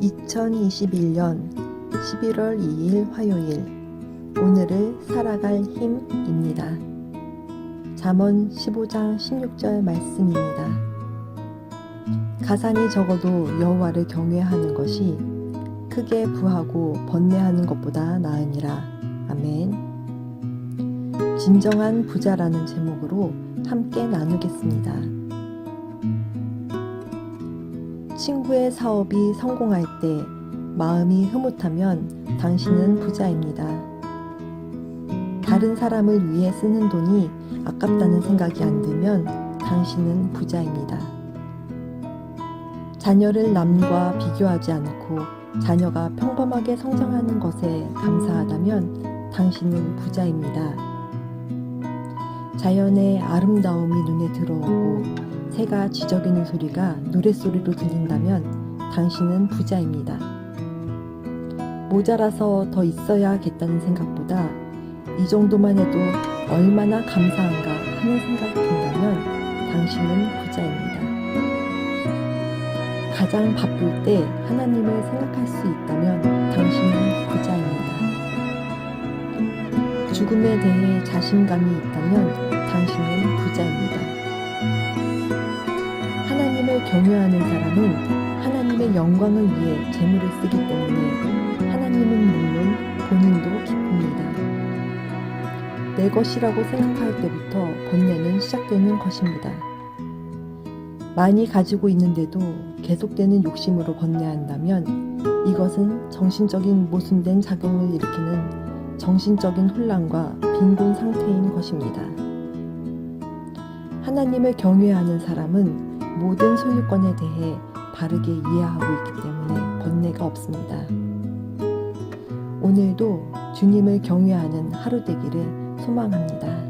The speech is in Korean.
2021년 11월 2일 화요일 오늘을 살아갈 힘입니다. 잠언 15장 16절 말씀입니다. 가산이 적어도 여호와를 경외하는 것이 크게 부하고 번뇌하는 것보다 나으니라. 아멘. 진정한 부자라는 제목으로 함께 나누겠습니다. 친구의 사업이 성공할 때 마음이 흐뭇하면 당신은 부자입니다. 다른 사람을 위해 쓰는 돈이 아깝다는 생각이 안 들면 당신은 부자입니다. 자녀를 남과 비교하지 않고 자녀가 평범하게 성장하는 것에 감사하다면 당신은 부자입니다. 자연의 아름다움이 눈에 들어오고 새가 지저귀는 소리가 노랫소리로 들린다면 당신은 부자입니다. 모자라서 더 있어야겠다는 생각보다 이 정도만 해도 얼마나 감사한가 하는 생각이 든다면 당신은 부자입니다. 가장 바쁠 때 하나님을 생각할 수 있다면 죽음에 대해 자신감이 있다면 당신은 부자입니다. 하나님을 경외하는 사람은 하나님의 영광을 위해 재물을 쓰기 때문에 하나님은 물론 본인도 기쁩니다. 내 것이라고 생각할 때부터 번뇌는 시작되는 것입니다. 많이 가지고 있는데도 계속되는 욕심으로 번뇌한다면 이것은 정신적인 모순된 작용을 일으키는 정신적인 혼란과 빈곤 상태인 것입니다. 하나님을 경외하는 사람은 모든 소유권에 대해 바르게 이해하고 있기 때문에 번뇌가 없습니다. 오늘도 주님을 경외하는 하루 되기를 소망합니다.